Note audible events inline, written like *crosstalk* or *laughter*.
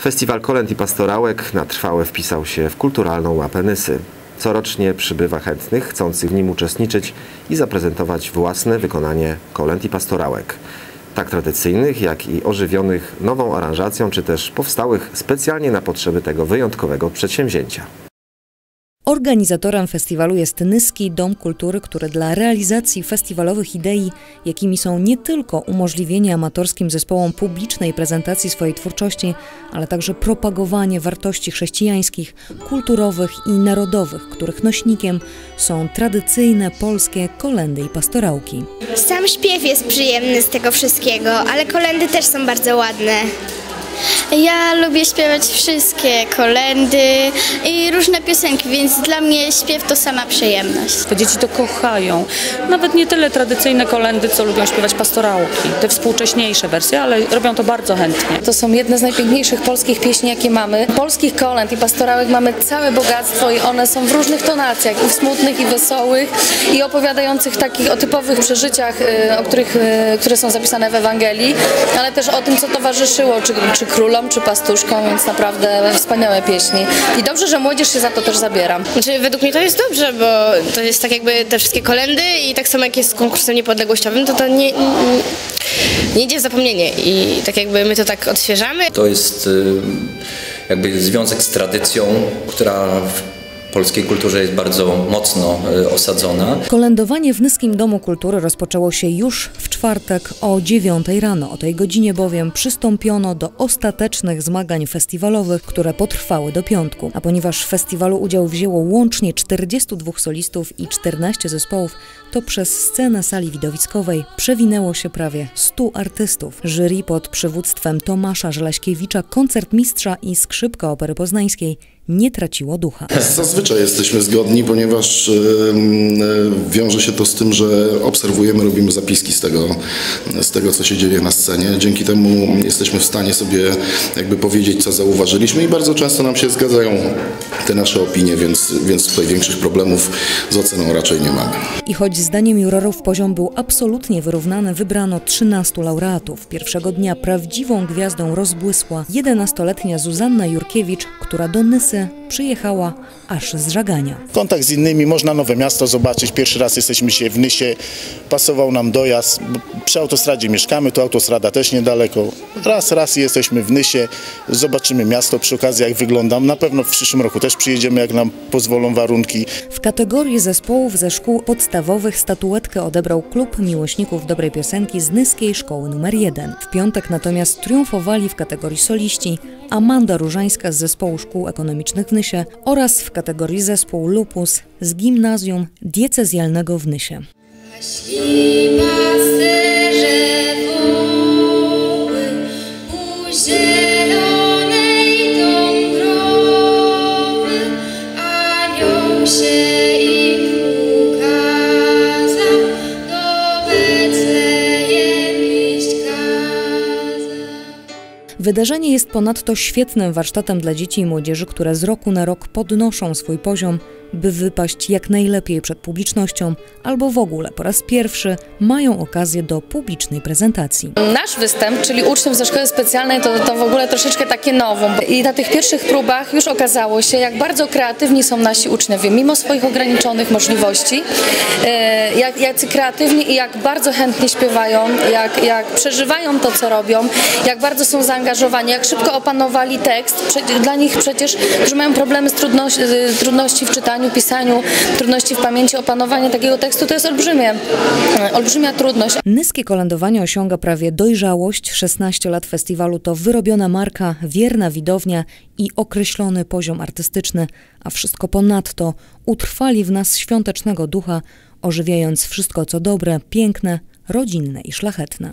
Festiwal Kolęd i Pastorałek na trwałe wpisał się w kulturalną łapę Nysy. Corocznie przybywa chętnych, chcących w nim uczestniczyć i zaprezentować własne wykonanie kolęd i pastorałek. Tak tradycyjnych, jak i ożywionych nową aranżacją, czy też powstałych specjalnie na potrzeby tego wyjątkowego przedsięwzięcia. Organizatorem festiwalu jest Nyski Dom Kultury, który dla realizacji festiwalowych idei, jakimi są nie tylko umożliwienie amatorskim zespołom publicznej prezentacji swojej twórczości, ale także propagowanie wartości chrześcijańskich, kulturowych i narodowych, których nośnikiem są tradycyjne polskie kolendy i pastorałki. Sam śpiew jest przyjemny z tego wszystkiego, ale kolendy też są bardzo ładne. Ja lubię śpiewać wszystkie kolendy i różne piosenki, więc dla mnie śpiew to sama przyjemność. Te dzieci to kochają. Nawet nie tyle tradycyjne kolendy, co lubią śpiewać pastorałki. Te współcześniejsze wersje, ale robią to bardzo chętnie. To są jedne z najpiękniejszych polskich pieśni, jakie mamy. Polskich kolęd i pastorałek mamy całe bogactwo i one są w różnych tonacjach, i w smutnych, i wesołych, i opowiadających takich o typowych przeżyciach, y, o których, y, które są zapisane w Ewangelii, ale też o tym, co towarzyszyło, czy, czy królom, czy pastuszkom, więc naprawdę wspaniałe pieśni. I dobrze, że młodzież się za to też zabiera. Znaczy, według mnie to jest dobrze, bo to jest tak jakby te wszystkie kolendy i tak samo jak jest z konkursem niepodległościowym, to to nie, nie idzie w zapomnienie i tak jakby my to tak odświeżamy. To jest y, jakby związek z tradycją, która w polskiej kulturze jest bardzo mocno y, osadzona. Kolędowanie w Nyskim Domu Kultury rozpoczęło się już w czwartek o 9 rano. O tej godzinie bowiem przystąpiono do ostatecznych zmagań festiwalowych, które potrwały do piątku. A ponieważ w festiwalu udział wzięło łącznie 42 solistów i 14 zespołów, to przez scenę sali widowiskowej przewinęło się prawie 100 artystów. Jury pod przywództwem Tomasza Żelaśkiewicza, koncertmistrza i skrzypka opery poznańskiej nie traciło ducha. *laughs* Zazwyczaj jesteśmy zgodni, ponieważ y, wiąże się to z tym, że obserwujemy, robimy zapiski z tego, z tego, co się dzieje na scenie. Dzięki temu jesteśmy w stanie sobie jakby powiedzieć, co zauważyliśmy i bardzo często nam się zgadzają te nasze opinie, więc, więc tutaj większych problemów z oceną raczej nie mamy. I choć zdaniem jurorów poziom był absolutnie wyrównany, wybrano 13 laureatów. Pierwszego dnia prawdziwą gwiazdą rozbłysła 11-letnia Zuzanna Jurkiewicz, która do Nysy przyjechała aż z Żagania. Kontakt z innymi, można nowe miasto zobaczyć. Pierwszy raz jesteśmy dzisiaj w Nysie, pasował nam dojazd. Przy autostradzie mieszkamy, tu autostrada też niedaleko. Raz, raz jesteśmy w Nysie, zobaczymy miasto przy okazji jak wygląda. Na pewno w przyszłym roku też przyjedziemy, jak nam pozwolą warunki. W kategorii zespołów ze szkół podstawowych statuetkę odebrał klub miłośników dobrej piosenki z Nyskiej Szkoły nr 1. W piątek natomiast triumfowali w kategorii soliści Amanda Różańska z zespołu szkół ekonomicznych w Nysie oraz w kategorii zespół Lupus z gimnazjum diecezjalnego w Nysie. Wydarzenie jest ponadto świetnym warsztatem dla dzieci i młodzieży, które z roku na rok podnoszą swój poziom by wypaść jak najlepiej przed publicznością, albo w ogóle po raz pierwszy mają okazję do publicznej prezentacji. Nasz występ, czyli uczniów ze szkoły specjalnej, to, to w ogóle troszeczkę takie nowum. I na tych pierwszych próbach już okazało się, jak bardzo kreatywni są nasi uczniowie, mimo swoich ograniczonych możliwości, e, jak, jacy kreatywni i jak bardzo chętnie śpiewają, jak, jak przeżywają to, co robią, jak bardzo są zaangażowani, jak szybko opanowali tekst. Dla nich przecież, którzy mają problemy z trudności, trudności w czytaniu, czytaniu, pisaniu, trudności w pamięci, opanowanie takiego tekstu to jest olbrzymie, olbrzymia trudność. Nyskie kolędowanie osiąga prawie dojrzałość. 16 lat festiwalu to wyrobiona marka, wierna widownia i określony poziom artystyczny, a wszystko ponadto utrwali w nas świątecznego ducha, ożywiając wszystko co dobre, piękne, rodzinne i szlachetne.